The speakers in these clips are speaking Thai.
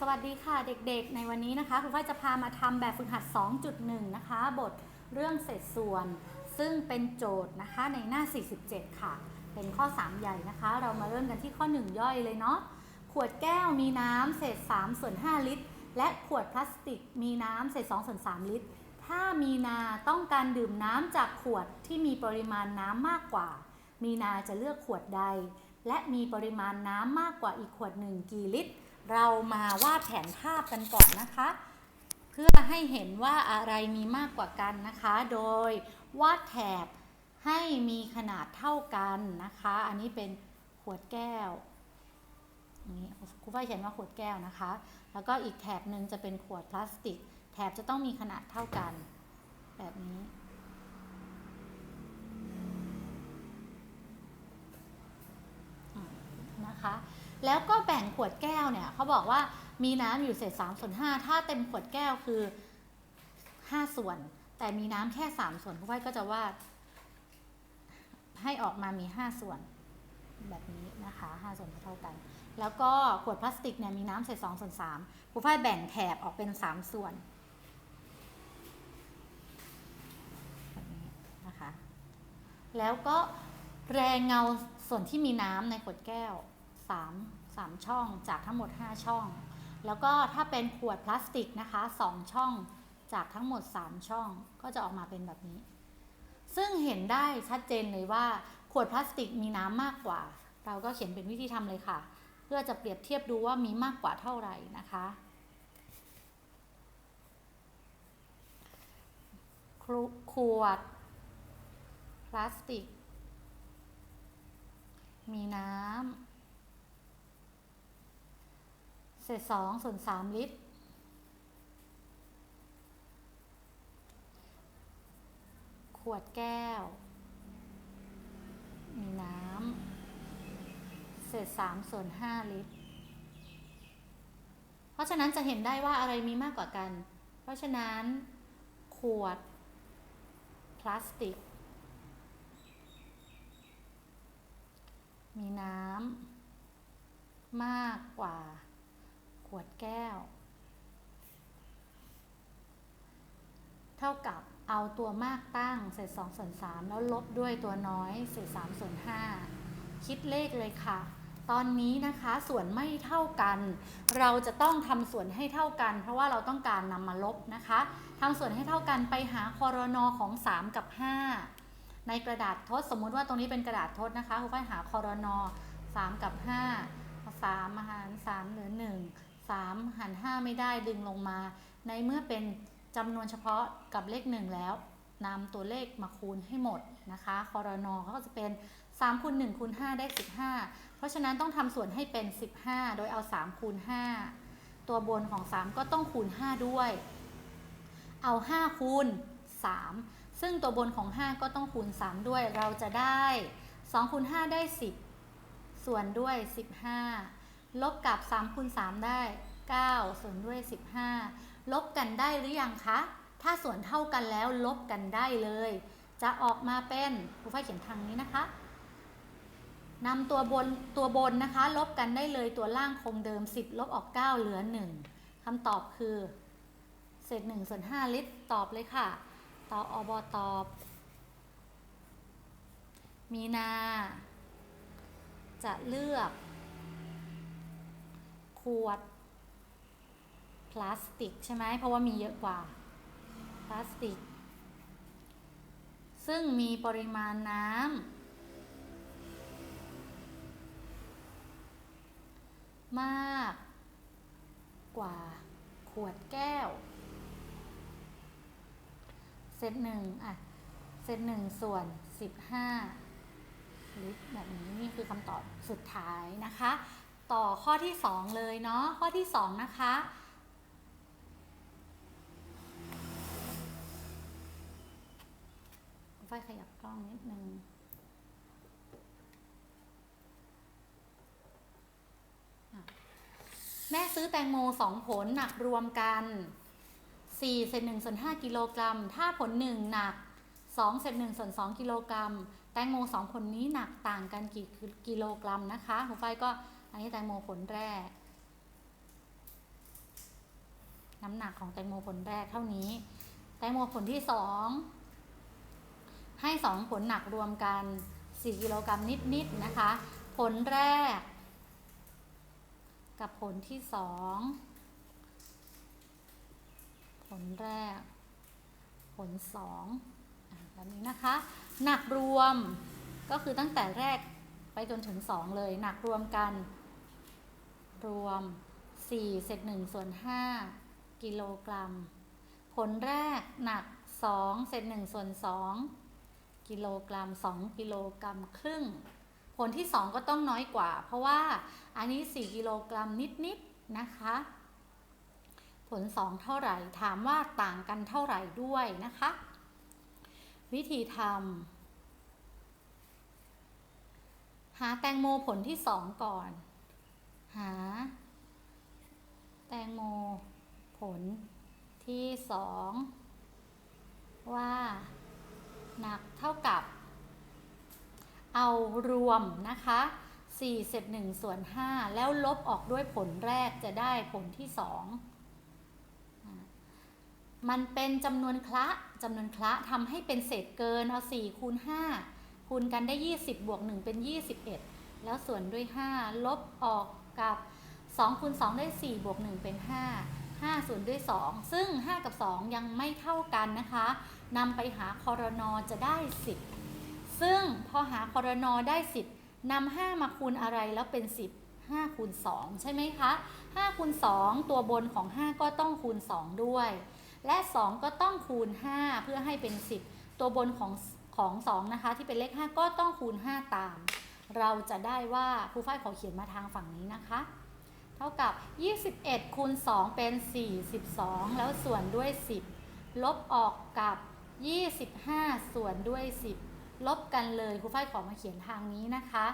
สวัสดีค่ะเด็กๆ ในวันนี้นะคะครูฝ้ายจะพามาทำแบบฝึกหัด 2.1 นะคะ บทเรื่องเศษส่วน ซึ่งเป็นโจทย์นะคะในหน้า 47 ค่ะ เป็นข้อ 3 ใหญ่นะคะ เรามาเริ่มกันที่ข้อ 1 ย่อยเลยเนาะขวดแก้วมีน้ำเศษ 3 ส่วน 5 ลิตร และขวดพลาสติกมีน้ำเศษ 2 ส่วน 3 ลิตร ถ้ามีนาต้องการดื่มน้ำจากขวดที่มีปริมาณน้ำมากกว่า มีนาจะเลือกขวดใด และมีปริมาณน้ำมากกว่าอีกขวดหนึ่งกี่ลิตร เรามาวาดแผนภาพกันก่อนนะคะ เพื่อให้เห็นว่าอะไรมีมากกว่ากันนะคะ โดยวาดแถบให้มีขนาดเท่ากันนะคะ อันนี้เป็นขวดแก้วนี่ครูฝ้ายเขียนว่าขวดแก้วนะคะ แล้วก็อีกแถบหนึ่งจะเป็นขวดพลาสติก แถบจะต้องมีขนาดเท่ากัน แบบนี้ นะคะ แล้วก็แบ่งขวดแก้วเนี่ยเขาบอกว่ามีน้ำอยู่เศษ3ส่วน5ถ้าเต็มขวดแก้วคือ5ส่วน แต่มีน้ำแค่3ส่วนผู้ไว้ก็จะวาดให้ออกมามี5ส่วนแบบนี้นะคะ5ส่วนเท่ากัน แล้วก็ขวดพลาสติกเนี่ยมีน้ำเศษ2ส่วน3ผู้ไฟแบ่งแถบออกเป็น3ส่วนแบบนี้นะคะ แล้วก็แรงเงาส่วนที่มีน้ำในขวดแก้ว 3 3 ช่องจากทั้งหมด 5 ช่อง แล้วก็ถ้าเป็นขวดพลาสติกนะคะ 2 ช่องจากทั้งหมด 3 ช่องก็จะออกมาเป็นแบบนี้ ซึ่งเห็นได้ชัดเจนเลยว่าขวดพลาสติกมีน้ำมากกว่า เราก็เขียนเป็นวิธีทำเลยค่ะ เพื่อจะเปรียบเทียบดูว่ามีมากกว่าเท่าไหร่นะคะครุขวดพลาสติก มีน้ำ เศษสองส่วนสามลิตร ขวดแก้ว มีน้ำ เศษสามส่วนห้าลิตร เพราะฉะนั้นจะเห็นได้ว่าอะไรมีมากกว่ากัน เพราะฉะนั้น ขวด พลาสติก มีน้ำ มากกว่า ขวดแก้ว เท่ากับเอาตัวมากตั้งเศษ2ส่วน3แล้วลบด้วยตัวน้อยเศษ3ส่วน5คิดเลขเลยค่ะ ตอนนี้นะคะส่วนไม่เท่ากัน เราจะต้องทำส่วนให้เท่ากัน เพราะว่าเราต้องการนำมาลบนะคะทำส่วนให้เท่ากันไปหาคอรนอของ 3 กับ 5 ในกระดาษทดสมมุติว่าตรงนี้เป็นกระดาษทดนะคะคุณฝ้ายหาคอรนอ3กับ 5 3หาร3เหลือ1 3 หาร 5 ไม่ได้ดึงลงมา ในเมื่อเป็นจำนวนเฉพาะกับเลข 1 แล้วนำตัวเลขมาคูณให้หมดนะคะคอรนอก็จะเป็น3คูณ1คูณ5ได้ 15 เพราะฉะนั้นต้องทำส่วนให้เป็น 15 โดยเอา 3 คูณ 5 ตัวบนของ 3 ก็ต้องคูณ 5 ด้วย เอา 5 คูณ 3 ซึ่งตัวบนของ 5 ก็ต้องคูณ 3 ด้วย เราจะได้2คูณ5ได้ 10 ส่วนด้วย 15 ลบกับ3คูณ3ได้ 9 ส่วนด้วย 15 ลบกันได้หรือยังคะ ถ้าส่วนเท่ากันแล้วลบกันได้เลย จะออกมาเป็นครูฝ้ายเขียนทางนี้นะคะนำตัวบนตัวบนนะคะ ลบกันได้เลยตัวล่างคงเดิม 10 ลบออก 9 เหลือ 1คำตอบคือ เศษ1ส่วน5ลิตรตอบเลยค่ะตออบอตอบ มีนา จะเลือก วด พลาสติกใช่ไหมเพราะว่ามีเยอะกว่า พลาสติก ซึ่งมีปริมาณน้ำมากกว่าขวดแก้ว เซตหนึ่งอะ เซตหนึ่งส่วนสิบห้าลิตรแบบนี้นี่คือคำตอบสุดท้ายนะคะ ต่อข้อที่สองเลยเนาะข้อที่สองนะคะ ไฟขยับกล้องนิดนึงแม่ซื้อแตงโมสองผลหนักรวมกัน4เศษ1ส่วน5กิโลกรัม ถ้าผล 1 หนัก2เศษ1ส่วน2กิโลกรัม แตงโมสองผลนี้หนักต่างกันกี่กิโลกรัมนะคะคุณไฟก็ อันนี้แตงโมผลแรกน้ำหนักของแตงโมผลแรกเท่านี้ แตงโมผลที่สองให้สองผลหนักรวมกัน4กิโลกรัมนิดๆนะคะ ผลแรก กับผลที่สองผลแรก ผลสองแบบนี้นะคะ หนักรวมก็คือตั้งแต่แรกไปจนถึง2เลย หนักรวมกัน รวม4เศษ1ส่วน5กิโลกรัม ผลแรกหนัก2เศษ1ส่วน2กิโลกรัม 2 กิโลกรัมครึ่ง ผลที่ 2 ก็ต้องน้อยกว่า เพราะว่าอันนี้ 4 กิโลกรัมนิดๆนะคะ ผล 2 เท่าไหร่ ถามว่าต่างกันเท่าไหร่ด้วยนะคะ วิธีทำหาแตงโมผลที่ 2 ก่อน หา แตงโมผลที่2ว่าหนักเท่ากับ เอารวมนะคะ4เศษ1ส่วน 5 แล้วลบออกด้วยผลแรกจะได้ผลที่ 2 มันเป็นจำนวนคละจำนวนคละทำให้เป็นเศษเกินเอา4คูณ5คูณกันได้ 20 บวก 1 เป็น 21 แล้วส่วนด้วย 5 ลบออก กับ2คูณ2ได้4บวก1เป็น 5 5ส่วนด้วย 2 ซึ่ง 5 กับ 2 ยังไม่เท่ากันนะคะนำไปหาคอรนอจะได้ 10 ซึ่งพอหาคอรนอได้ 10นำ5มาคูณอะไรแล้วเป็น 10 5คูณ2ใช่ไหมคะ5คูณ2ตัวบนของ 5 ก็ต้องคูณ 2 ด้วย และ 2 ก็ต้องคูณ 5 เพื่อให้เป็น 10 ตัวบนของของ 2 นะคะ ที่เป็นเลข 5 ก็ต้องคูณ 5 ตาม เราจะได้ว่าครูฝ้ายขอเขียนมาทางฝั่งนี้นะคะ เท่ากับ 21คูณ2เป็น 42 แล้วส่วนด้วย 10 ลบออกกับ 25 ส่วนด้วย 10 ลบกันเลยครูฝ้ายขอมาเขียนทางนี้นะคะ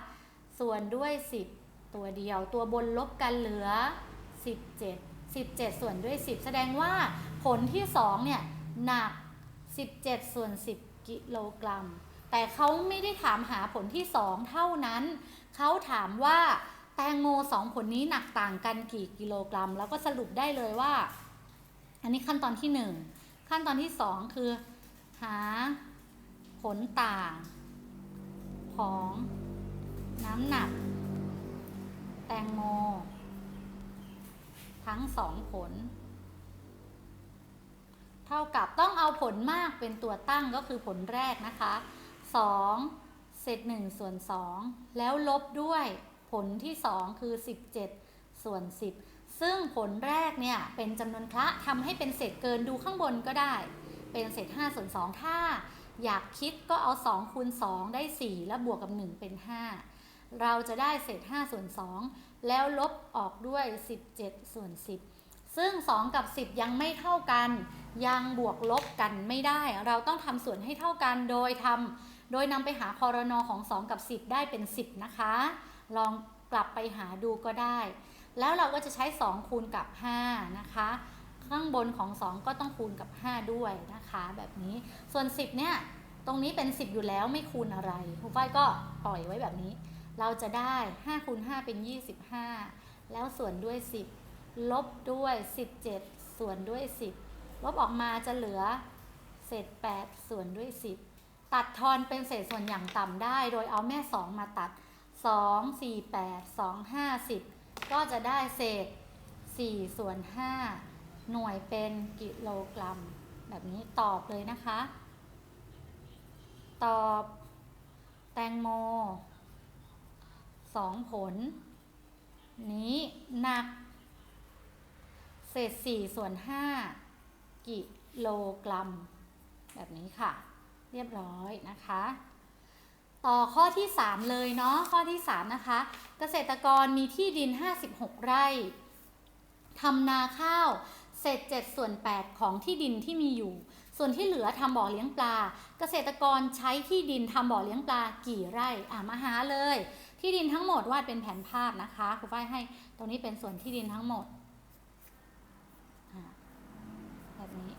ส่วนด้วย 10 ตัวเดียวตัวบนลบกันเหลือ 17 17 ส่วนด้วย 10 แสดงว่าผลที่ 2 เนี่ย หนัก 17 ส่วน 10 กิโลกรัม แต่เขาไม่ได้ถามหาผลที่ 2 เท่านั้น เขาถามว่าแตงโม 2 ผลนี้หนักต่างกันกี่กิโลกรัม แล้วก็สรุปได้เลยว่า อันนี้ขั้นตอนที่ 1 ขั้นตอนที่ 2 คือหาผลต่าง ของน้ำหนัก แตงโม ทั้งสองผล เท่ากับต้องเอาผลมากเป็นตัวตั้งก็คือผลแรกนะคะ 2 เศษ1ส่วน 2 แล้วลบด้วยผลที่ 2 คือ 17 ส่วน 10 ซึ่งผลแรกเนี่ย เป็นจำนวนคละทำให้เป็นเศษเกินดูข้างบนก็ได้ เป็นเศษ5ส่วน 2 ถ้าอยากคิดก็เอา2คูณ2ได้ 4 แล้วบวกกับ 1 เป็น 5 เราจะได้เศษ5ส่วน 2 แล้วลบออกด้วย 17 ส่วน 10 ซึ่ง 2 กับ 10 ยังไม่เท่ากัน ยังบวกลบกันไม่ได้ เราต้องทำส่วนให้เท่ากันโดยทำ โดยนำไปหาคอรนอของ 2 กับ 10 ได้เป็น 10 นะคะ ลองกลับไปหาดูก็ได้ แล้วเราก็จะใช้ 2 คูณกับ 5 นะคะ ข้างบนของ 2 ก็ต้องคูณกับ 5 ด้วยนะคะ แบบนี้ ส่วน 10 เนี่ย ตรงนี้เป็น 10 อยู่แล้วไม่คูณอะไรครูฝ้ายก็ปล่อยไว้แบบนี้ เราจะได้5คูณ5เป็น 25 แล้วส่วนด้วย 10 ลบด้วย 17 ส่วนด้วย 10 ลบออกมาจะเหลือเศษ8ส่วนด้วย 10 ตัดทอนเป็นเศษส่วนอย่างต่ำได้ โดยเอาแม่ 2 มาตัด 2 4 8 2 5 10 ก็จะได้เศษ 4 ส่วน 5 หน่วยเป็นกิโลกรัม แบบนี้ตอบเลยนะคะ ตอบแตงโมสองผล นี้หนัก เศษสี่ส่วนห้ากิโลกรัม แบบนี้ค่ะ เรียบร้อยนะคะ ต่อข้อที่ 3 เลยเนาะข้อที่ 3 นะคะ เกษตรกรมีที่ดิน 56 ไร่ทำนาข้าวเศษ7ส่วน8ของที่ดินที่มีอยู่ ส่วนที่เหลือทำบ่อเลี้ยงปลา เกษตรกรใช้ที่ดินทำบ่อเลี้ยงปลากี่ไร่อะมาหาเลย ที่ดินทั้งหมดวาดเป็นแผนภาพนะคะครูฝ้ายให้ตรงนี้เป็นส่วนที่ดินทั้งหมดอะแบบนี้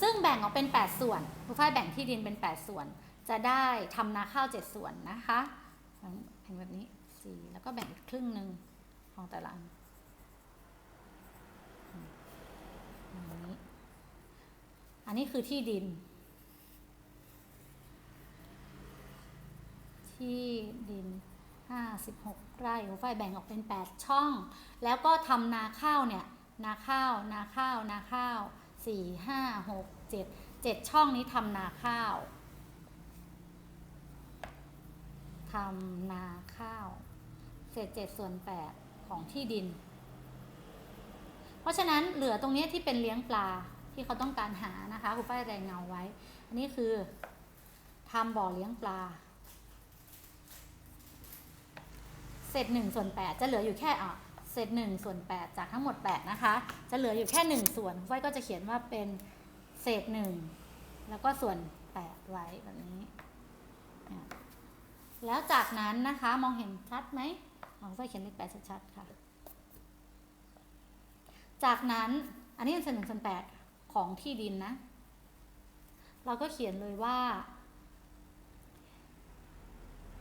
ซึ่งแบ่งออกเป็น 8 ส่วนครูฝ้ายแบ่งที่ดินเป็น 8 ส่วน จะได้ทำนาข้าว 7 ส่วนนะคะแบ่งแบบนี้4แล้วก็แบ่งอีกครึ่งหนึ่งของแต่ละอันอันนี้คือที่ดิน ที่ดิน 56 ไร่หัวไฟแบ่งออกเป็น 8 ช่อง แล้วก็ทำนาข้าวเนี่ย นาข้าว นาข้าว นาข้าว 4 5 6 7 7ช่องนี้ทำนาข้าวทำนาข้าว เศษ7ส่วน8ของที่ดิน เพราะฉะนั้นเหลือตรงนี้ที่เป็นเลี้ยงปลาที่เขาต้องการหานะคะครูฝ้ายแรงเงาไว้ อันนี้คือทำบ่อเลี้ยงปลา เศษหนึ่งส่วนแปดจะเหลืออยู่แค่อะ ศษหนึ่งส่วนแปดจากทั้งหมดแปดนะคะ จะเหลืออยู่แค่หนึ่งส่วนครูฝ้ายก็จะเขียนว่าเป็นเศษหนึ่งแล้วก็ส่วนแปดไว้แบบนี้ แล้วจากนั้นนะคะมองเห็นชัดไหมครูฝ้ายเขียนเลขแปดชัดๆค่ะ จากนั้นอันนี้เป็นส่วนหนึ่งส่วนแปดของที่ดินนะ เราก็เขียนเลยว่า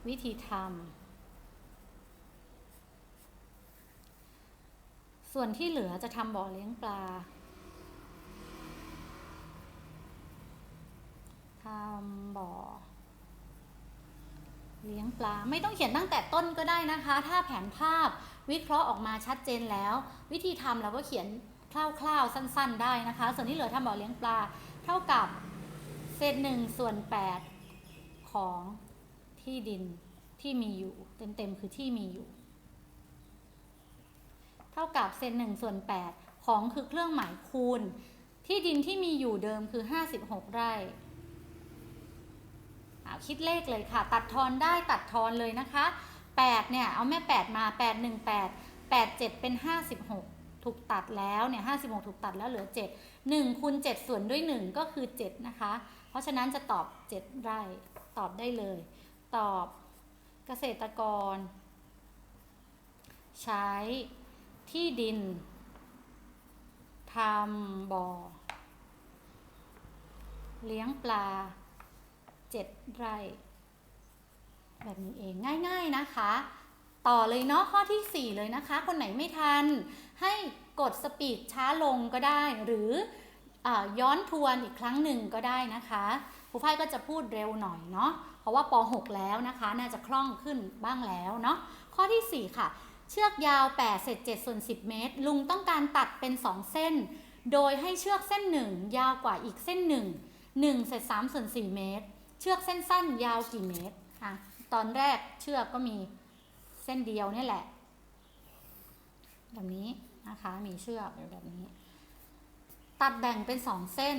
วิธีทำ ส่วนที่เหลือจะทำบ่อเลี้ยงปลาทำบ่อ เลี้ยงปลาไม่ต้องเขียนตั้งแต่ต้นก็ได้นะคะ ถ้าแผนภาพวิเคราะห์ออกมาชัดเจนแล้ว วิธีทำเราก็เขียนคร่าวๆสั้น ๆ ได้นะคะ ส่วนที่เหลือทำบ่อเลี้ยงปลาเท่ากับเศษหนึ่งส่วนแปดของที่ดินที่มีอยู่ เต็มๆคือที่มีอยู่ ท่ากับเศษหนึ่งส่วนแปดของคือเครื่องหมายคูณ ที่ดินที่มีอยู่เดิมคือ 56 ไร่คิดเลขเลยค่ะ ตัดทอนได้ตัดทอนเลยนะคะ 8 เนี่ย เอาแม่ 8 มา 8 1 8 8 7 เป็น 56 ถูกตัดแล้วเนี่ย56 ถูกตัดแล้วเหลือ 7 1คูณ7ส่วนด้วย 1 ก็คือ 7 นะคะ เพราะฉะนั้นจะตอบ 7 ไร่ ตอบได้เลย ตอบเกษตรกร ใช้ ที่ดินทำบ่อ เลี้ยงปลาเจ็ดไร่แบบนี้เองง่าย ๆนะคะ ต่อเลยเนาะข้อที่ 4 เลยนะคะ คนไหนไม่ทัน ให้กดสปีดช้าลงก็ได้ หรืออย้อนทวนอีกครั้งหนึ่งก็ได้นะคะครูฝ้ายก็จะพูดเร็วหน่อยเนาะเพราะว่าป .6 แล้วนะคะ น่าจะคล่องขึ้นบ้างแล้วเนาะข้อที่ 4 ค่ะ เชือกยาว8เศษ7ส่วน10 เมตร ลุงต้องการตัดเป็น 2 เส้น โดยให้เชือกเส้น1ยาวกว่าอีกเส้น1 1เศษ3ส่วน4 เมตร เชือกเส้นสั้นยาวกี่เมตรอะตอนแรกเชือกก็มีเส้นเดียวนี่แหละ แบบนี้นะคะมีเชือกแบบนี้ ตัดแบ่งเป็นสองเส้น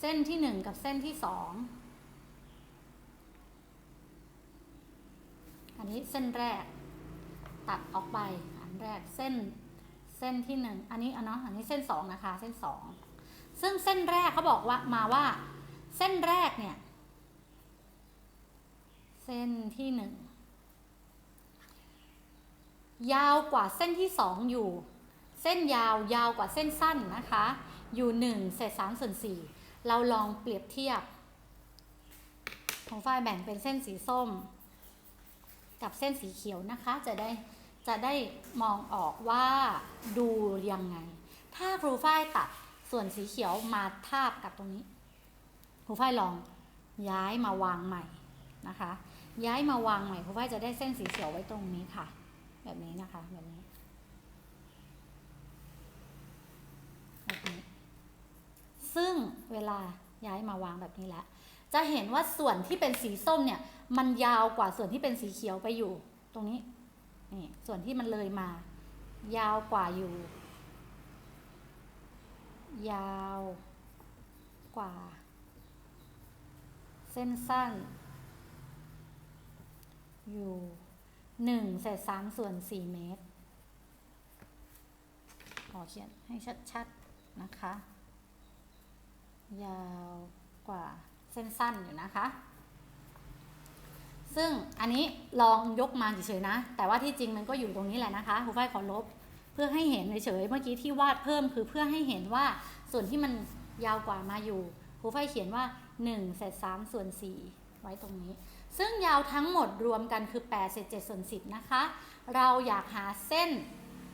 เส้นที่หนึ่งกับเส้นที่สองอันนี้เส้นแรก ตัดออกไปอันแรกเส้นเส้นที่หนึ่งอันนี้อันเนาะอันนี้เส้นสองนะคะเส้นสองซึ่งเส้นแรกเขาบอกว่ามาว่า เส้นแรกเนี่ย เส้นที่หนึ่งยาวกว่าเส้นที่สองอยู่ เส้นยาวยาวกว่าเส้นสั้นนะคะ อยู่หนึ่งเศษสามส่วนสี่เราลองเปรียบเทียบ ของฝ้ายแบ่งเป็นเส้นสีส้ม กับเส้นสีเขียวนะคะจะได้ จะได้มองออกว่าดูยังไง ถ้าครูฝ้ายตัดส่วนสีเขียวมาทาบกับตรงนี้ ครูฝ้ายลองย้ายมาวางใหม่นะคะ ย้ายมาวางใหม่ครูฝ้ายจะได้เส้นสีเขียวไว้ตรงนี้ค่ะ แบบนี้นะคะแบบนี้แบบนี้ ซึ่งเวลาย้ายมาวางแบบนี้แล้วจะเห็นว่าส่วนที่เป็นสีส้มเนี่ย มันยาวกว่าส่วนที่เป็นสีเขียวไปอยู่ตรงนี้ นี่ส่วนที่มันเลยมา ยาวกว่าอยู่ ยาวกว่า เส้นสั้น อยู่หนึ่งเศษสามส่วนสี่เมตรขอเขียนให้ชัดๆนะคะ ยาวกว่าเส้นสั้นอยู่นะคะ ซึ่งอันนี้ลองยกมาเฉยๆนะ แต่ว่าที่จริงมันก็อยู่ตรงนี้แหละนะคะครูฝ้ายขอลบ เพื่อให้เห็นเฉยๆเมื่อกี้ที่วาดเพิ่มคือเพื่อให้เห็นว่าส่วนที่มันยาวกว่ามาอยู่ครูฝ้ายเขียนว่า1เศษ3ส่วน4ไว้ตรงนี้ ซึ่งยาวทั้งหมดรวมกันคือ8เศษ7ส่วน10นะคะ เราอยากหาเส้น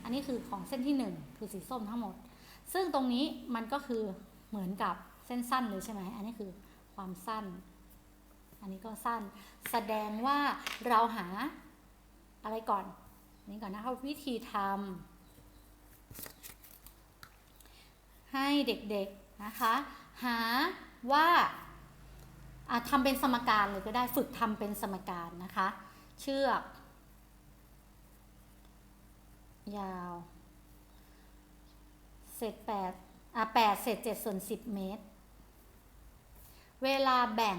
อันนี้คือของเส้นที่ 1 คือสีส้มทั้งหมด ซึ่งตรงนี้มันก็คือเหมือนกับเส้นสั้นเลยใช่ไหมอันนี้คือความสั้น อันนี้ก็สั้น แสดงว่าเราหาอะไรก่อนนนี้ก่อนนะคะวิธีทำให้เด็กๆนะคะ หาว่าทำเป็นสมการเลยก็ได้ฝึกทำเป็นสมการนะคะ เชือก ยาวเศษแปดอะแปดเศษเจ็ดส่วนสิบเมตร เวลาแบ่ง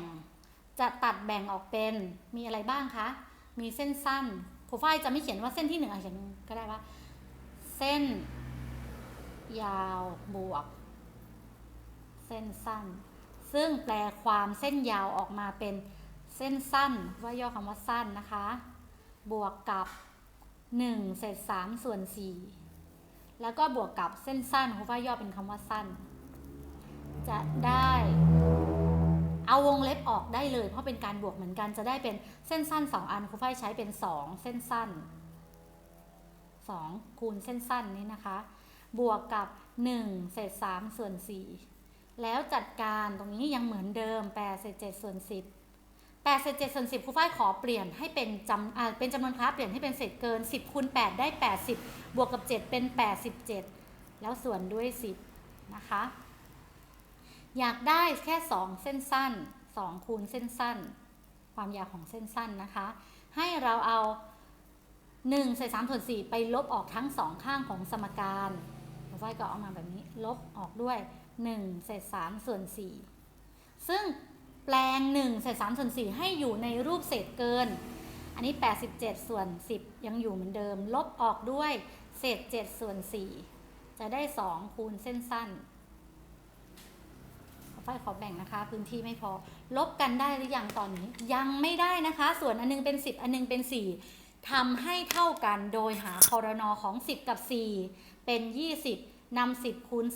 จะตัดแบ่งออกเป็นมีอะไรบ้างคะ มีเส้นสั้นครูฝ้ายจะไม่เขียนว่าเส้นที่หนึ่งอะเขียนก็ได้ว่า เส้น ยาวบวก เส้นสั้น ซึ่งแปลความเส้นยาวออกมาเป็นเส้นสั้น ว่าย่อคำว่าสั้นนะคะ บวกกับ1เศษ3ส่วน4แล้วก็บวกกับเส้นสั้นครูฝ้ายย่อเป็นคำว่าสั้น จะได้ เอาวงเล็บออกได้เลย เพราะเป็นการบวกเหมือนกันจะได้เป็นเส้นสั้น 2 อันครูฝ้ายใช้เป็น 2 เส้นสั้น 2 คูณเส้นสั้นนี้นะคะ บวกกับ 1 เศษ 3 ส่วน 4 แล้วจัดการตรงนี้ยังเหมือนเดิม8เศษ7ส่วน 10 8เศษ7ส่วน10ครูฝ้ายขอเปลี่ยนให้เป็นจำเป็นจำนวนคลาเปลี่ยนให้เป็นเศษเกิน 10คูณ8ได้ 80 บวกกับ 7 เป็น 87 แล้วส่วนด้วย 10 นะคะ อยากได้แค่ 2 เส้นสั้น 2 คูณเส้นสั้น ความยาวของเส้นสั้นนะคะ ให้เราเอา1เศษ3ส่วน4ไปลบออกทั้ง 2 ข้างของสมการครูฝ้ายก็เอามาแบบนี้ลบออกด้วย1เศษ3ส่วน4ซึ่งแปลง1เศษ3ส่วน4ให้อยู่ในรูปเศษเกิน อันนี้ 87 ส่วน 10 ยังอยู่เหมือนเดิม ลบออกด้วยเศษ7ส่วน4จะได้ 2 คูณเส้นสั้น ไฟขอแบ่งนะคะ พื้นที่ไม่พอ ลบกันได้หรือยังตอนนี้ ยังไม่ได้นะคะ ส่วนอันนึงเป็น 10 อันนึงเป็น 4ทำให้เท่ากันโดยหาคอรนอของ 10 กับ 4 เป็น 20นำ10 คูณ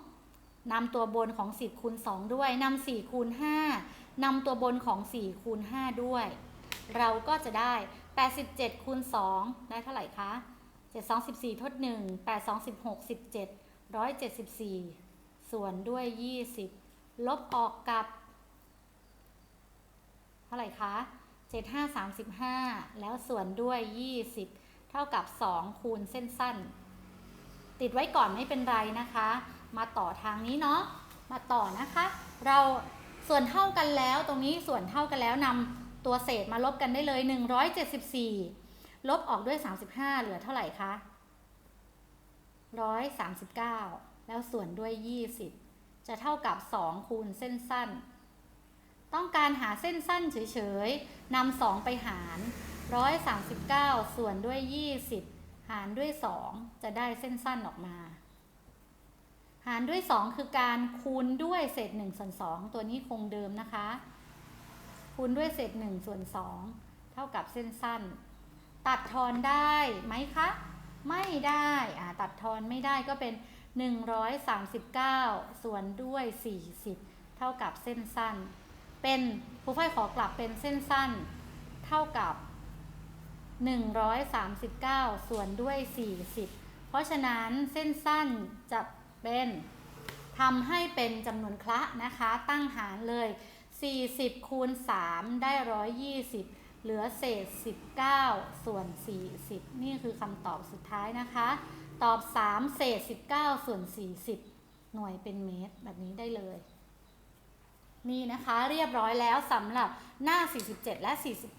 2นำตัวบนของ 10 คูณ 2 ด้วยนำ4คูณ 5นำตัวบนของ 4 คูณ 5 ด้วย เราก็จะได้ 87 คูณ 2 ได้เท่าไหร่คะ 7 2 14 ทด 1 8 2 16 17 174 ส่วนด้วย 20 ลบออกกับ เท่าไหร่คะ7 5 35แล้วส่วนด้วย20เท่ากับ2คูณเส้นสั้น ติดไว้ก่อนไม่เป็นไรนะคะ มาต่อทางนี้เนาะมาต่อนะคะ เราส่วนเท่ากันแล้วตรงนี้ส่วนเท่ากันแล้วนำตัวเศษมาลบกันได้เลย 174 ลบออกด้วย 35 เหลือเท่าไหร่คะ139 แล้วส่วนด้วย 20 จะเท่ากับ 2 คูณเส้นสั้น ต้องการหาเส้นสั้นเฉยๆนำ2ไปหาร 139 ส่วนด้วย 20 หารด้วย 2 จะได้เส้นสั้นออกมา หารด้วย 2 คือการคูณด้วยเศษ1ส่วน2ตัวนี้คงเดิมนะคะ คูณด้วยเศษ1ส่วน2เท่ากับเส้นสั้น ตัดทอนได้ไหมคะ ไม่ได้ตัดทอนไม่ได้ก็เป็น 139 ส่วนด้วย 40 เท่ากับเส้นสั้น เป็นครูฝ้ายขอกลับเป็นเส้นสั้น เท่ากับ 139 ส่วนด้วย 40 เพราะฉะนั้นเส้นสั้นจะเป็นทำให้เป็นจำนวนคละนะคะ ตั้งหารเลย 40 คูณ 3 ได้ 120 เหลือเศษ 19 ส่วน 40 นี่คือคำตอบสุดท้ายนะคะ ตอบ 3 เศษ 19 ส่วน 40 หน่วยเป็นเมตรแบบนี้ได้เลย นี่นะคะเรียบร้อยแล้วสำหรับหน้า 47 และ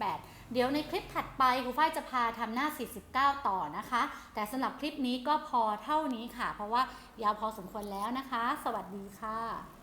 48 เดี๋ยวในคลิปถัดไปครูฝ้ายจะพาทำหน้า 49 ต่อนะคะ แต่สำหรับคลิปนี้ก็พอเท่านี้ค่ะ เพราะว่ายาวพอสมควรแล้วนะคะ สวัสดีค่ะ